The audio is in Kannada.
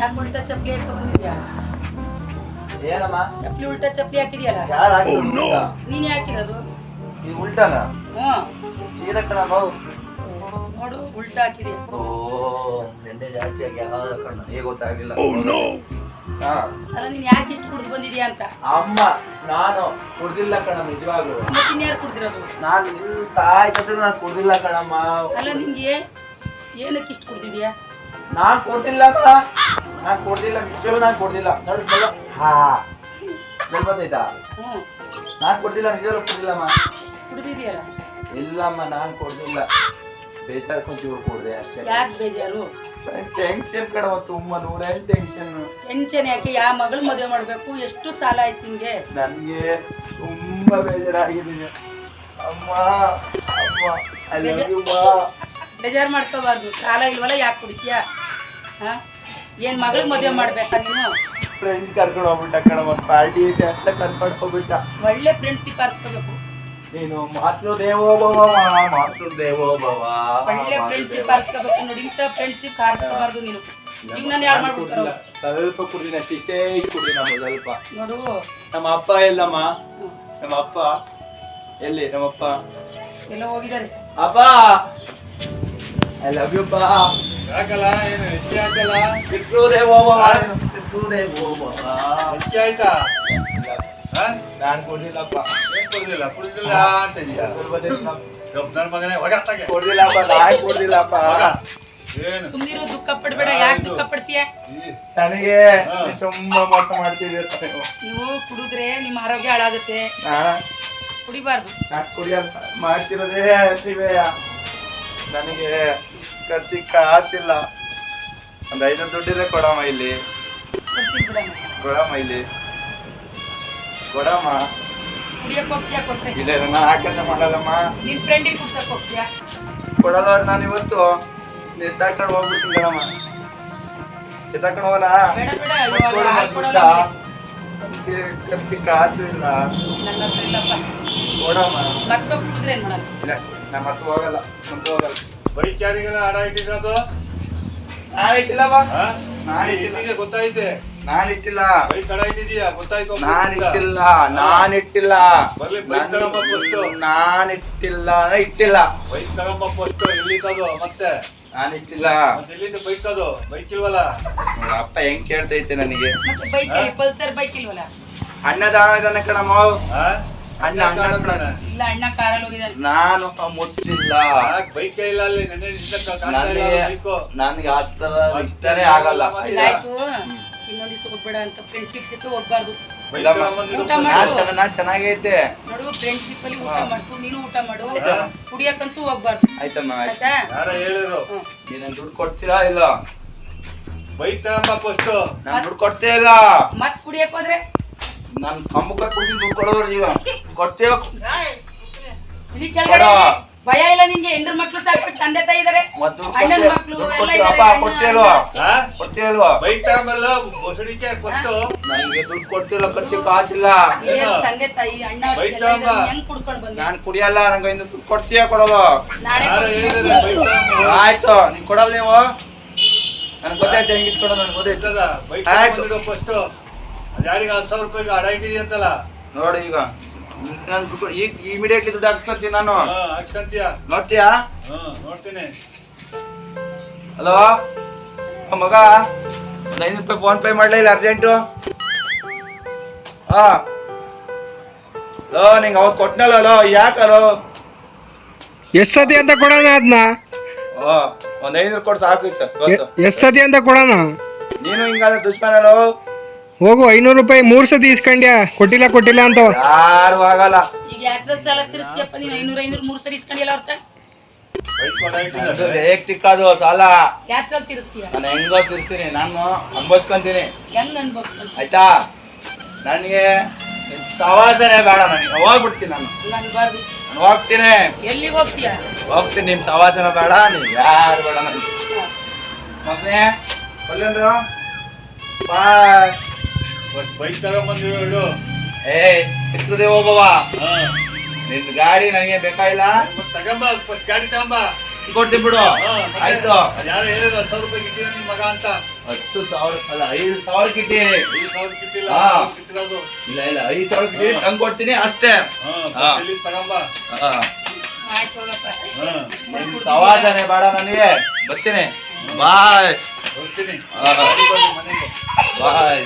ಚಪ್ಪಲಿ ಹಾಕಿ ಬಂದಿದ್ಯಾ ಏನಮ್ಮ? ಚಪ್ಪಲಿ ಉಲ್ಟಾ ಚಪ್ಪಲಿ ಹಾಕಿದ್ಯಲ್ಲ? ಯಾರು ಹಾಕಿದ್ರು ಉಲ್ಟಾ? ನೀನ್ ಹಾಕಿರೋದು? ಈ ಉಲ್ಟಾನ? ಹ್ಮ್ ಸೀದಾ ಕಣಮ್ಮ ನೋಡು ಉಲ್ಟಾ ಹಾಕಿದ್ಯಾ? ಓ ಬೆಂಡೆ ಜಾಸ್ತಿ ಆಗಿ ಯಾವ್ದು ಕಣ್ಣು ಈಗ ಗೊತ್ತಾಗ್ಲಿಲ್ಲ ಹಾ. ಅಲ್ಲ ನೀನ್ ಯಾಕೆ ಇಷ್ಟು ಕುಡ್ದು ಬಂದಿದ್ಯಾ ಅಂತ? ಅಮ್ಮ ನಾನು ಕುಡ್ದಿಲ್ಲ ಕಣ ನಿಜವಾಗ್ಲೂ. ಮತ್ತೆ ಇನ್ಯಾರು ಕುಡ್ದಿರೋದು? ನಾನು ಇಲ್ಲಿ ತಾಯಿ ಕತ್ರ ನಾನು ಕುಡ್ದಿಲ್ಲ ಕಣಮ್ಮ. ಅಲ್ಲ ನಿಂಗೆ ಏನಕ್ಕೆ ಇಷ್ಟು ಕುಡ್ದಿದ್ಯಾ? ನಾನ್ ಕೊಡ್ತಿಲ್ಲ ಕಣ ನಾನ್ ಕೊಡ್ದಿಲ್ಲ ನಿಜವಾಗ್ಲೂ ನಾನು ಕೊಡ್ದಿಲ್ಲ ನೋಡಿ ಹಾ. ಸ್ಮೆಲ್ ಬಂದೈತಾ ನಾನು ಕೊಡ್ದಿಲ್ಲ ನಿಜವಾಗ್ಲೂ ಕೊಡ್ದಿಲ್ಲಮ್ಮ ಕುಡ್ದಿದ್ಯಲ್ಲ ಇಲ್ಲಮ್ಮ ನಾನು ಕೊಡ್ದಿಲ್ಲ ಬೇಜಾರು ಕೊಂಚೂರು ಕೊಡ್ದೆ ಅಷ್ಟೇ. ಯಾಕೆ ಬೇಜಾರು? ಟೆನ್ಷನ್ ಕಣವ ತುಂಬ ನೂರೇನು ಟೆನ್ಷನ್ ಟೆನ್ಷನ್ ಯಾಕೆ? ಯಾವ ಮಗಳು ಮದುವೆ ಮಾಡಬೇಕು? ಎಷ್ಟು ಸಾಲ ಆಯ್ತು ನಿಮಗೆ ನನಗೆ ತುಂಬಾ ಬೇಜಾರಾಗಿದ್ದೀನಿ ಅಮ್ಮ ಅಮ್ಮ ಮಾ. ಬೇಜಾರು ಮಾಡ್ಕೋಬಾರ್ದು. ಸಾಲ ಇಲ್ವಲ್ಲ ಯಾಕೆ ಕುಡಿತೀಯ? ಹಾ? ಏನ್ ಮಗಳು ಮದುವೆ ಮಾಡ್ಬೇಕಾ ನೀನು? ಫ್ರೆಂಡ್ ಕರ್ಕೊಂಡು ಹೋಗ್ಬಿಟ್ಟ ಒಂದ್ ಪಾರ್ಟಿ ಐತೆ ಅಂತ ಕರ್ಕೊಂಡು ಹೋಗ್ಬಿಟ್ಟ ಒಳ್ಳೆ ಫ್ರೆಂಡ್ಶಿಪ್ ಆರಿಸ್ಕೋಬೇಕು ನೀನು ಮಾತೃ ದೇವೋ ಭವ ಮಾತೃ ದೇವೋ ಭವ ಒಳ್ಳೆ ಫ್ರೆಂಡ್ಶಿಪ್ ಆರಿಸ್ಕೋಬೇಕು ನೋಡಿ ಇಂಥ ಫ್ರೆಂಡ್ಶಿಪ್ ಆರಿಸ್ಕೋಬಾರ್ದು ನೀನು. ಜೀವನ ಯಾರು ಮಾಡ್ಬಿಡ್ತಾರೋ? ಸ್ವಲ್ಪ ಕುಡಿದಿನ ಶಿಷ್ಟೇ ಕುಡಿದಿನ ಸ್ವಲ್ಪ. ನೋಡು. ನಮ್ಮ ಅಪ್ಪ ಎಲ್ಲಮ್ಮ ನಮ್ಮ ಅಪ್ಪ ಎಲ್ಲಿ ನಮ್ಮಪ್ಪ ಎಲ್ಲ ಹೋಗಿದ್ದಾರೆ. ಅಪ್ಪ ಐ ಲವ್ ಯು ಪಾ ಯಾಕಲ್ಲ ಏನು ಹೆಚ್ಚೆ ಹಾಕಲ್ಲ ಪಿತೃ ದೇವೋ ಭವ ಪಿತೃ ದೇವೋ ಭವ ಹೆಚ್ಚೆ ಆಯ್ತಾ ಹಾ? ನಾನ್ ಕೊಡ್ಲಿಲ್ಲಪ್ಪ ಏನ್ ಕೊಡ್ದಿಲ್ಲ ಕುಡ್ದಿಲ್ಲ ಅಂತ ಇದೀಯ ಗಪ್ ನನ್ ಮಗನೇ ಹೊಗತ್ತಾಗೆ ಕೊಡ್ಲಿಲ್ಲಪ್ಪ ನಾನ್ ಕೊಡ್ಲಿಲ್ಲಪ್ಪ ಮಗ ಏನು ಸುಮ್ನಿರು ದುಃಖ ಪಡ್ಬೇಡ ಯಾಕೆ ದುಃಖ ಪಡ್ತೀಯ? ಈ- ನನಗೆ ಹಾ. ನೀವ್ ತುಂಬಾ ಮೋಸ ಮಾಡ್ತಿದ್ದೀರ ನೀವು. ನೀವು ಕುಡಿದ್ರೆ ನಿಮ್ಮ ಆರೋಗ್ಯ ಹಾಳಾಗುತ್ತೆ. ನಾ- ಕುಡಿಬಾರ್ದು. ನಾನ್ ಕುಡಿಯಲ್ಲ ಮಾಡ್ತಿರೋದೇ ಶಿವಯ್ಯ ನನಗೆ ಖರ್ಚಿಗೆ ಕಾಸಿಲ್ಲ ಒಂದ್ ಐದು ದುಡ್ಡಿದ್ರೆ ಕೊಡಮ್ಮ ಇಲ್ಲಿ. ಕೊಡಮ್ಮ ಇಲ್ಲಿ. ಕೊಡಮ್ಮ. ಇಲ್ಲ ನಾನು ಮಾಡಲ್ಲಮ್ಮ. ನಿನ್ ಇವತ್ತು. ಎತ್ತಾಕೊಂಡು ಹೋಗ್ಬಿಡ್ತೀನಿ ಕಣಮ್ಮ ಎತ್ತಾಕೊಂಡು ಹೋಗೋಣ ಕಾಸು ಇಲ್ಲ ಕೊಡಮ್ಮ ಮತ್ತೆ ಹೋಗಲ್ಲ ಮತ್ತೆ ಹೋಗಲ್ಲ. ಬೈಕ್ ಯಾರಿಗೆಲ್ಲ ಅಡ ಇಟ್ಟಿರೋದು ನಾನು ಇಟ್ಟಿಲ್ಲಮ್ಮ ಹಾ? ನಾನ್ ಇಟ್ಟಿಲ್ಲ. ಹೆಣ್ಣಿಗೆ ಗೊತ್ತಾಯ್ತೆ. ನಾನು ಇಟ್ಟಿಲ್ಲ. ಬೈಕ್ ಅಡ ಇಟ್ಟಿದೀಯ ಗೊತ್ತಾಯ್ತು ನಾನ್ ಇಟ್ಟಿಲ್ಲ. ನಾನ್ ಇಟ್ಟಿಲ್ಲ. ಬರ್ಲಿ, ಬೈಕ್ ತಗೊಂಬ first. ನಾನ್ ಇಟ್ಟಿಲ್ಲ. ಇಟ್ಟಿಲ್ಲ. ಬೈಕ್ ತಗೊಂಬ ಫಸ್ಟ್ ಎಲ್ಲಿದ್ದದು ಮತ್ತೆ? ನಾನ್ ಇಟ್ಟಿಲ್ಲ. ಮತ್ತೆ ಎಲ್ಲಿಂದ ಬೈಕ್ ಅದು? ಬೈಕ್ ಇಲ್ವಲ್ಲ? ಅಪ್ಪ ಹೆಂಗ್ ಕೇಳ್ತೈತೆ ನನಗೆ. ಮತ್ತೆ ಬೈಕ್? ಪಲ್ಸರ್ ಬೈಕ್ ಇಲ್ವಲ್ಲ? ಅಣ್ಣ ದಾನ ಇದಾನೆ ಕಣಮ್ಮ? ಅಣ್ಣ ಅಣ್ಣ ಇಲ್ಲ ಅಣ್ಣ ಕಾರಲ್ಲಿ ಹೋಗಿದ್ದಾನೆ. ನಾನು ಮುಟ್ಟಿಲ್ಲ ಯಾಕ್ ಬೈಕ್ ಇಲ್ಲ ಅಲ್ಲಿ? ನನಗೆ ನನ್ಗೆ ಆ ತರ ಇಷ್ಟನೇ ಆಗಲ್ಲ. ಆಯ್ತು ಇನ್ನೊಂದ್ ದಿವಸ ಹೋಗ್ಬೇಡ ಅಂತ ಫ್ರೆಂಡ್ಶಿಪ್ ಜೊತೆ ಹೋಗ್ಬಾರ್ದು. ನಾನ್ ಚೆನ್ನಾಗೈತೆ. ನೋಡು ಫ್ರೆಂಡ್ಶಿಪ್ ಅಲ್ಲಿ ಊಟ. ಮಾಡ್ತು ನೀನು ಊಟ ಮಾಡು. ಕುಡಿಯಕ್ಕಂತೂ ಹೋಗ್ಬಾರ್ದು. ಆಯ್ತಮ್ಮ ಆಯ್ತು. ಆಯ್ತಾ? ಯಾರ ಹೇಳಿದ್ರು? ಹ್ಮ್. ನೀನ್ ದುಡ್ಡು ಕೊಡ್ತೀರಾ ಇಲ್ಲ? ಬೈತಾ ತಗೊಂಬ ಫಸ್ಟ್ ನಾನ್ ದುಡ್ಡು ಕೊಡ್ತೇ ಇಲ್ಲ. ಮತ್ ಕುಡಿಯಕ್ ಹೋದ್ರೆ? ನಾನ್ ಕಮ್ಮಕ್ಕ ಕೊಡ್ತೀನಿ ದುಡ್ಡು ಕೊಡೋರು ಜೀವ ಕೊಡ್ತೀವ ಇಲ್ಲಿ ಕೆಳಗಡೆ. ಭಯ ಇಲ್ಲ ನಿಂಗೆ ಹೆಂಡ್ರ ಮಕ್ಳು ಸಾಕ್ಬೇಕು ತಂದೆ ತಾಯಿ ಇದಾರೆ. ಮತ್ತ್ ಅಣ್ಣನ ಮಕ್ಳು ಎಲ್ಲ ಕೊಡ್ತೀಯಲ್ವಾ ಕೊಡ್ತೀಯಲ್ವಾ ಬೈಕ್ ತಗೊಂಬಲ್ಲ ನನಗೆ ದುಡ್ಡು ಕೊಡ್ತಿಲ್ಲ ಖರ್ಚು ಕಾಸಿಲ್ಲ. ಏನ್ ತಂದೆ ತಾಯಿ ಅಣ್ಣ ಬೈಕ್ ಎಲ್ಲ ಇದಾರೆ, ತಗೊಂಬ. ಹೆಂಗ್ ಕುಡ್ಕೊಂಡ್ ಬಂದಿ? ನಾನ್ ಕುಡಿಯಲ್ಲ ನಂಗೆ ಇನ್ನು ದುಡ್ಡು ಕೊಡ್ತೀಯ ಕೊಡೋದು? ನಾಳೆ ಆಯ್ತು ನೀನ್ ಕೊಡಲ್ಲ ನೀವು? ನನ್ಗೆ ಗೊತ್ತಾಯ್ತು ಹೆಂಗ್ ಇಸ್ಕೊಡೋದು ನನ್ಗೆ ಗೊತ್ತಾಯ್ತು. ಬೈಕ್ ಫಸ್ಟ್ ಯಾರಿಗೆ ಹತ್ತು ಸಾವಿರ ರೂಪಾಯಿಗೆ ಅಡ ಇಟ್ಟಿದಿ ಅಂತಲ್ಲ? ನೋಡಿ ಈಗ ನಾನು ದುಡ್ಡು ಈಗ ಇಮಿಡಿಯೇಟ್ಲಿ ದುಡ್ಡು ಹಾಕ್ಸ್ಕೊಂತೀನಿ ನಾನು. ಹಾ ನೋಡ್ತೀಯಾ? ಹಾ ನೋಡ್ತೀನಿ. ಹಲೋ? ಮಗ ಒಂದು ಐನೂರು ರೂಪಾಯಿ ಫೋನ್ ಪೇ ಮಾಡ್ಲಾ ಇಲ್ಲ ಅರ್ಜೆಂಟು ಹಾ. ಹಲೋ ನಿಂಗೆ ಅವತ್ತು ಕೊಟ್ನಲ್ಲ ಲೋ ಯಾಕಲೋ ಎಷ್ಟ್ ಸತಿ ಅಂತ ಕೊಡೋಣ ಅದನ್ನ ಓ ಒಂದು ಐನೂರು ಕೊಟ್ಟು ಸಾಕು ಸರ್ ಎಷ್ಟ್ ಸತಿ ಅಂತ ಕೊಡೋಣ? ನೀನು ಹಿಂಗಾದ್ರೆ ದುಷ್ಮನಲ್ಲೋ ಹೋಗು ಐನೂರು ರೂಪಾಯಿ ಮೂರ್ ಸತಿ ಇಸ್ಕೊಂಡ್ಯಾ? ಕೊಟ್ಟಿಲ್ಲ ಕೊಟ್ಟಿಲ್ಲ ಅಂತ. ಯಾರು ಆಗಲ್ಲ. ಈಗ ಯಾತ್ರ ಸಾಲ ತಿರ್ಸ್ತಿಯಪ್ಪ ನೀನು ಐನೂರ ಐನೂರ ಮೂರ್ ಸರಿ ಇಸ್ಕೊಂಡಿಲ್ಲ ಅವ್ರ ಬೈಕ್ ಅಡ ಅದು ಹೇಗ್ ಸಾಲ? ತಿರ್ಸ್ತೀಯ? ನಾನು ಹೆಂಗೋ ತಿರ್ಸ್ತೀನಿ ನಾನು ಹೆಂಗ್ ಆಯ್ತಾ? ನನಗೆ ಸವಾಸನೆ ಬೇಡ ನನಗೆ ಹೋಗ್ಬಿಡ್ತೀನಿ ನಾನು. ಅನ್ಬಾರ್ದು ನಾನು ಹೋಗ್ತೀನಿ. ಎಲ್ಲಿಗೆ ಹೋಗ್ತೀಯ? ಹೋಗ್ತೀನಿ ನಿಮ್ ಸವಾಸನ ಬೇಡ ನೀವು ಯಾರು ಬೇಡ ನನಗೆ. ಮಗನೇ ಬಾಯ್. ಬೈಕ್ ಹೇಳು ಏ ಹೋಗವ ನಿನ್ ಗಾಡಿ ನನಗೆ ಬೇಕಾಗಿಲ್ಲ ಮತ್ತೆ ತಗೊಂಬ ಫಸ್ಟ್ ಗಾಡಿ ತಗೊಂಬ. ಕೊಡ್ತೀನಿ ಬಿಡು. ಆಯ್ತು. ಯಾರು ಹೇಳಿದ್ರು ಹತ್ತು ಸಾವಿರ ರೂಪಾಯಿ ನಿನ್ ಮಗ ಅಂತ. ಹತ್ತು ಸಾವಿರ ಅಲ್ಲ ಐದು ಸಾವಿರ ಕಿಟ್ಟಿ ಐದು ಸಾವಿರ ಗಿಟ್ಟಿಲ್ಲ ಗಿಟ್ಟಿರೋದು ಇಲ್ಲ ಇಲ್ಲ ಐದು ಸಾವಿರ ಕಿಟ್ಟಿ ತಂಗ್ ಕೊಡ್ತೀನಿ ಅಷ್ಟೇ. ಹಾ ಹಾ. ಇಲ್ಲಿ ತಗೊಂಬ? ಹಾ. ಆಯ್ತು ಹೋಗಪ್ಪ. ಹಾ. ನಿನ್ ಸವಾಸನೆ ಬೇಡ ನನಗೆ. ಬರ್ತೀನಿ. ಬಾಯ್. ಬರ್ತೀನಿ ಹಾ. ಬರ್ರಿ,